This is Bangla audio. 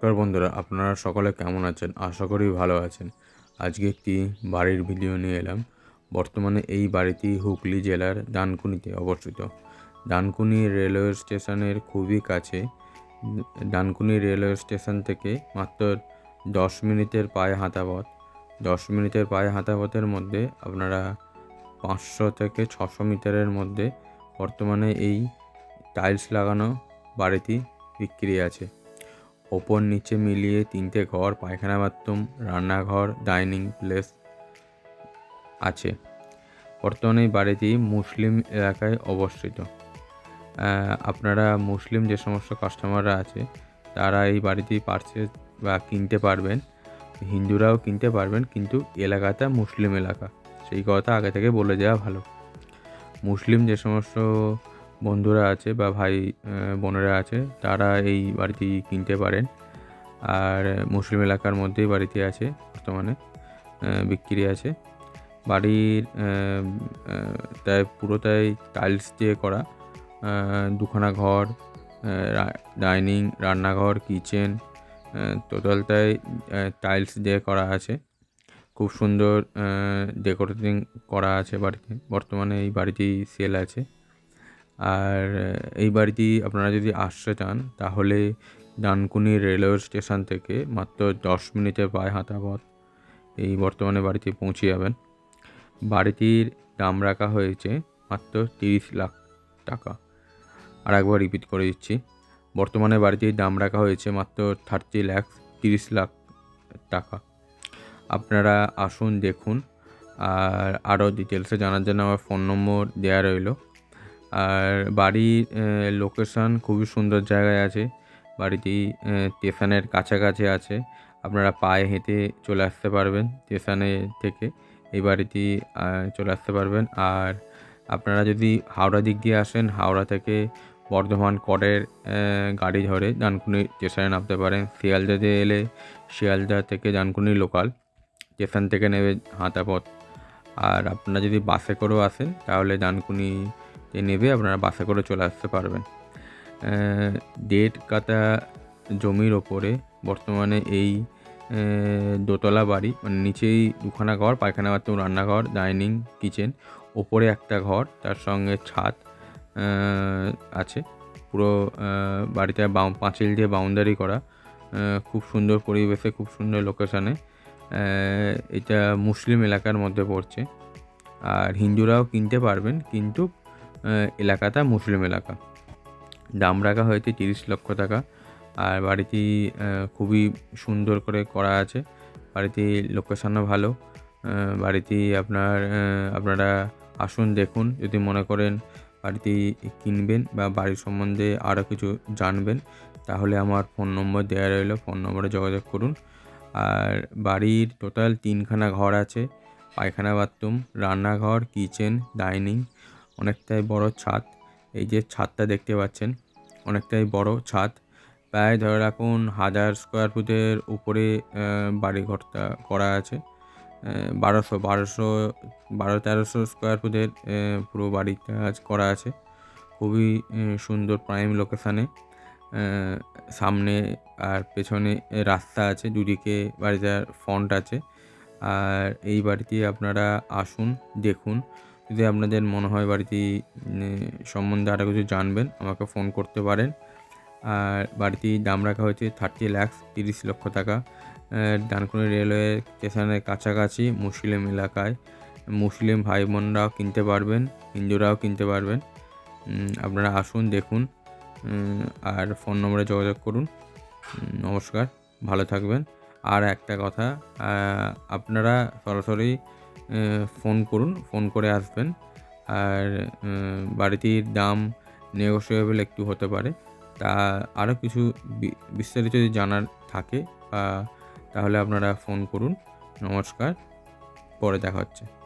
নমস্কার বন্ধুরা, আপনারা সকলে কেমন আছেন? আশা করি ভালো আছেন। আজকে একটি বাড়ির ভিডিও নিয়ে এলাম। বর্তমানে এই বাড়িটি হুগলি জেলার ডানকুনিতে অবস্থিত। ডানকুনি রেলওয়ে স্টেশনের খুবই কাছে। ডানকুনি রেলওয়ে স্টেশন থেকে মাত্র দশ মিনিটের পায়ে হাঁটা পথ। দশ মিনিটের পায়ে হাঁটা পথের মধ্যে আপনারা পাঁচশো থেকে ছশো মিটারের মধ্যে বর্তমানে এই টাইলস লাগানো বাড়িটি বিক্রি আছে। ওপর নিচে মিলিয়ে তিনটে ঘর, পায়খানা বাথরুম, রান্নাঘর, ডাইনিং প্লেস আছে। বর্তমানে এই বাড়িটি মুসলিম এলাকায় অবস্থিত। আপনারা মুসলিম যে সমস্ত কাস্টমাররা আছে, তারা এই বাড়িটি পারচেস বা কিনতে পারবেন। হিন্দুরাও কিনতে পারবেন, কিন্তু এলাকাটা মুসলিম এলাকা। সেই কথা আগে থেকে বলে দেওয়া ভালো। মুসলিম যে সমস্ত বন্ধুরা আছে বা ভাই বোনেরা আছে, তারা এই বাড়িটি কিনতে পারেন। আর মুসলিম এলাকার মধ্যেই বাড়িটি আছে বর্তমানে বিক্রি আছে। বাড়ির তাই পুরোটাই টাইলস দিয়ে করা দুখানা ঘর ডাইনিং, রান্নাঘর, কিচেন টোটালটাই টাইলস দিয়ে করা আছে। খুব সুন্দর ডেকোরেটিং করা আছে বাড়িতে, বর্তমানে এই বাড়িটি সেল আছে। আর এই বাড়িটি আপনারা যদি আসতে চান, তাহলে ডানকুনি রেলওয়ে স্টেশন থেকে মাত্র দশ মিনিটে পায়ে হাঁটা পথ এই বর্তমানে বাড়িতে পৌঁছে যাবেন। বাড়িটির দাম রাখা হয়েছে মাত্র তিরিশ লাখ টাকা। আর একবার রিপিট করে দিচ্ছি, বর্তমানে বাড়িটির দাম রাখা হয়েছে মাত্র থার্টি লাখ তিরিশ লাখ টাকা। আপনারা আসুন, দেখুন, আর আরও ডিটেলসে জানার জন্য আমার ফোন নম্বর দেওয়া রইল। আর বাড়ির লোকেশন খুবই সুন্দর জায়গায় আছে। বাড়িটি স্টেশনের কাছাকাছি আছে। আপনারা পায়ে হেঁটে চলে আসতে পারবেন স্টেশনে থেকে এই বাড়িটি চলে আসতে পারবেন। আর আপনারা যদি হাওড়া দিক দিয়ে আসেন, হাওড়া থেকে বর্ধমান করের গাড়ি ধরে ডানকুনি স্টেশনে নামতে পারেন। শিয়ালদাতে এলে শিয়ালদা থেকে ডানকুনি লোকাল স্টেশন থেকে নেবে হাঁটা পথ। আর আপনারা যদি বাসে করেও আসেন, তাহলে ডানকুনিতে নেবে আপনারা বাসে করে চলে আসতে পারবেন। দেড় কাটা জমির ওপরে বর্তমানে এই দোতলা বাড়ি মানে নিচেই দুখানা ঘর, পায়খানা বাথরুম, রান্নাঘর, ডাইনিং, কিচেন, ওপরে একটা ঘর, তার সঙ্গে ছাদ আছে। পুরো বাড়িটা বাউ পাঁচিল দিয়ে বাউন্ডারি করা খুব সুন্দর পরিবেশে, খুব সুন্দর লোকেশানে। এটা মুসলিম এলাকার মধ্যে পড়ছে। আর হিন্দুরাও কিনতে পারবেন, কিন্তু এলাকাটা মুসলিম এলাকা। দাম রাখা হয়েছে তিরিশ লক্ষ টাকা। আর বাড়িটি খুবই সুন্দর করে করা আছে। বাড়িটির লোকেশানও ভালো। বাড়িটি আপনার আপনারা আসুন, দেখুন। যদি মনে করেন বাড়িটি কিনবেন বা বাড়ির সম্বন্ধে আরও কিছু জানবেন, তাহলে আমার ফোন নম্বর দেওয়া রইল। ফোন নম্বরে যোগাযোগ করুন। আর বাড়ির টোটাল তিনখানা ঘর আছে। পায়খানা বাথরুম রান্নাঘর কিচেন ডাইনিং অনেকটাই বড় ছাদ। এই যে ছাদটা দেখতে পাচ্ছেন, অনেকটাই বড় ছাদ। প্রায় ধরে রাখুন হাজার স্কোয়ার ফুটের উপরে বাড়িঘরটা করা আছে। বারোশো বারোশো, বারো, তেরোশো স্কোয়ার ফুটের পুরো বাড়িটা আজ করা আছে। খুবই সুন্দর প্রাইম লোকেশানে সামনে আর পেছনে রাস্তা আছে, দুদিকে বাড়িটার ফ্রন্ট আছে। আর এই বাড়িটি আপনারা আসুন, দেখুন। যদি আপনাদের মনে হয় বাড়িটি উম, সম্বন্ধে আরও কিছু জানবেন আমাকে ফোন করতে পারেন। আর বাড়িটির দাম রাখা হয়েছে থার্টি ল্যাক্স তিরিশ লক্ষ টাকা। ডানকুনি রেলওয়ে স্টেশনের কাছাকাছি মুসলিম এলাকায়। মুসলিম ভাই বোনরাও কিনতে পারবেন হিন্দুরাও কিনতে পারবেন। আপনারা আসুন দেখুন। আর ফোন নম্বরে যোগাযোগ করুন। নমস্কার ভালো থাকবেন। আর একটা কথা আপনারা সরাসরি ফোন করুন, ফোন করে আসবেন। আর বাড়িটির দাম নেগোসিয়েবল একটু হতে পারে। তা আরও কিছু বিস্তারিত যদি জানার থাকে তাহলে আপনারা ফোন করুন। নমস্কার, পরে দেখা হচ্ছে।